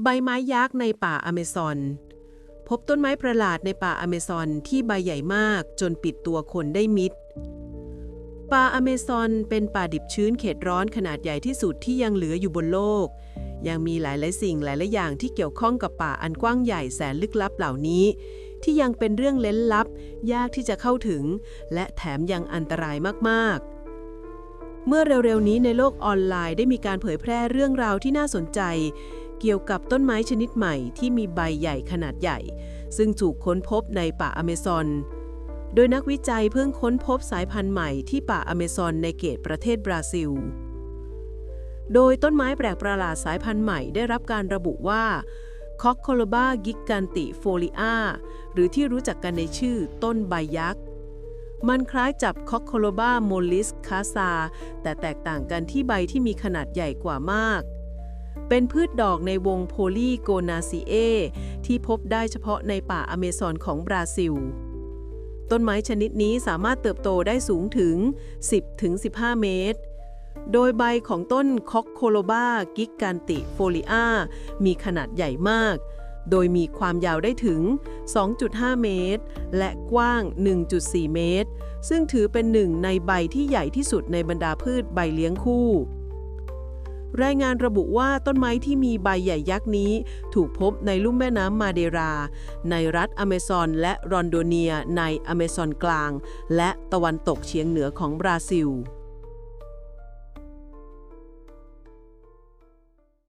ใบไม้ยักษ์ในป่าอเมซอน พบต้นไม้ประหลาดในป่าอเมซอนที่ใบใหญ่มากจนปิดตัวคนได้มิด ป่าอเมซอนเป็นป่าดิบชื้นเขตร้อนขนาดใหญ่ที่สุดที่ยังเหลืออยู่บนโลก ยังมีหลายๆสิ่งหลายๆอย่างที่เกี่ยวข้องกับป่าอันกว้างใหญ่แสนลึกลับเหล่านี้ ที่ยังเป็นเรื่องเล้นลับ ยากที่จะเข้าถึง และแถมยังอันตรายมากๆเมื่อเร็วๆนี้ในโลกออนไลน์ได้มีการเผยแพร่เรื่องราวที่น่าสนใจ เกี่ยวกับต้นไม้ชนิดใหม่ที่มีใบใหญ่ขนาดใหญ่ ซึ่งถูกค้นพบในป่าอเมซอน โดยนักวิจัยเพิ่งค้นพบสายพันธุ์ใหม่ที่ป่าอเมซอนในเขตประเทศบราซิล โดยต้นไม้แปลกประหลาดสายพันธุ์ใหม่ได้รับการระบุว่าคอ c โคโลบากิกันติโฟลิอาหรือที่รู้จักกันในชื่อต้นใบยักษ์ มันคล้ายจับคอ c โคโลบาโมลิสคาซาแต่แตกต่างกันที่ใบที่มีขนาดใหญ่กว่ามาก เป็นพืชดอกในวงโพลีโกนาซีเอที่พบได้เฉพาะในป่าอเมซอนของบราซิล ต้นไม้ชนิดนี้สามารถเติบโตได้สูงถึง 10-15 เมตร โดยใบของต้นคอกโคโลบากิกกันติโฟลิอามีขนาดใหญ่มาก โดยมีความยาวได้ถึง 2.5 เมตร และกว้าง 1.4 เมตร ซึ่งถือเป็นหนึ่งในใบที่ใหญ่ที่สุดในบรรดาพืชใบเลี้ยงคู่ รายงานระบุว่าต้นไม้ที่มีใบใหญ่ยักษ์นี้ ถูกพบในลุ่มแม่น้ำมาเดรา ในรัฐอเมซอนและรอนโดเนียในอเมซอนกลาง และตะวันตกเฉียงเหนือของบราซิล